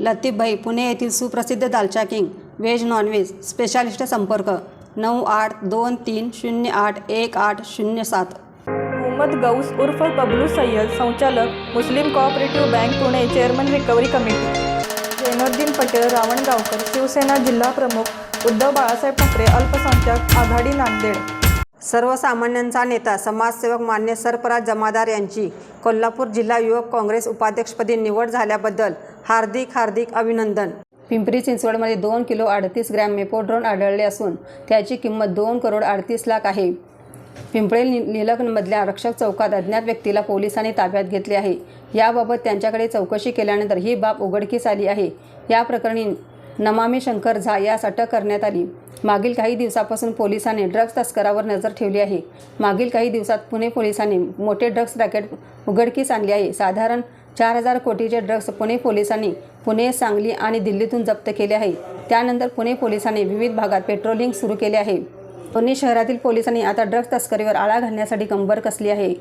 लतीफभाई पुणे येथील सुप्रसिद्ध दालचा king veg non veg specialist संपर्क नऊ आठ दोन तीन शून्य आठ एक आठ शून्य सात. मोहम्मद गौस उर्फ बबलू सय्यद संचालक Muslim cooperative bank Pune chairman recovery committee Zainuddin Patel Ravangaonkar Shiv Sena जिल्हा प्रमुख उद्धव बाळासाहेब ठाकरे अल्पसंख्याक आघाडी नांदेड. सर्वसामान्यांचा नेता समाजसेवक मान्य सरफराज जमादार यांची कोल्हापूर जिल्हा युवक काँग्रेस उपाध्यक्षपदी निवड झाल्याबद्दल हार्दिक हार्दिक अभिनंदन. पिंपरी चिंचवडमध्ये दोन किलो अडतीस ग्रॅम मेपोड्रोन आढळले असून त्याची किंमत दोन करोड अडतीस लाख आहे. पिंपळे नि निलग्नमधल्या रक्षक चौकात अज्ञात व्यक्तीला पोलिसांनी ताब्यात घेतले आहे. याबाबत त्यांच्याकडे चौकशी केल्यानंतर ही बाब उघडकीस आली आहे. या प्रकरणी नमामी शंकर झा यास अटक करण्यात आली. मागील काही दिवसापासून पोलिसांनी ड्रग्ज तस्करावर नजर ठेवली आहे. मागील काही दिवसात पुणे पोलिसांनी मोठे ड्रग्ज रॅकेट उघडकीस आणले आहे. साधारण चार हजार कोटीचे ड्रग्स पुणे पोलिसांनी पुणे सांगली आणि दिल्लीतून जप्त केले आहे त्यानंतर पुणे पोलिसांनी विविध भागात पेट्रोलिंग सुरू केले आहे. पुणे शहरातील पोलिसांनी आता ड्रग्ज तस्करीवर आळा घालण्यासाठी कंबर कसली आहे?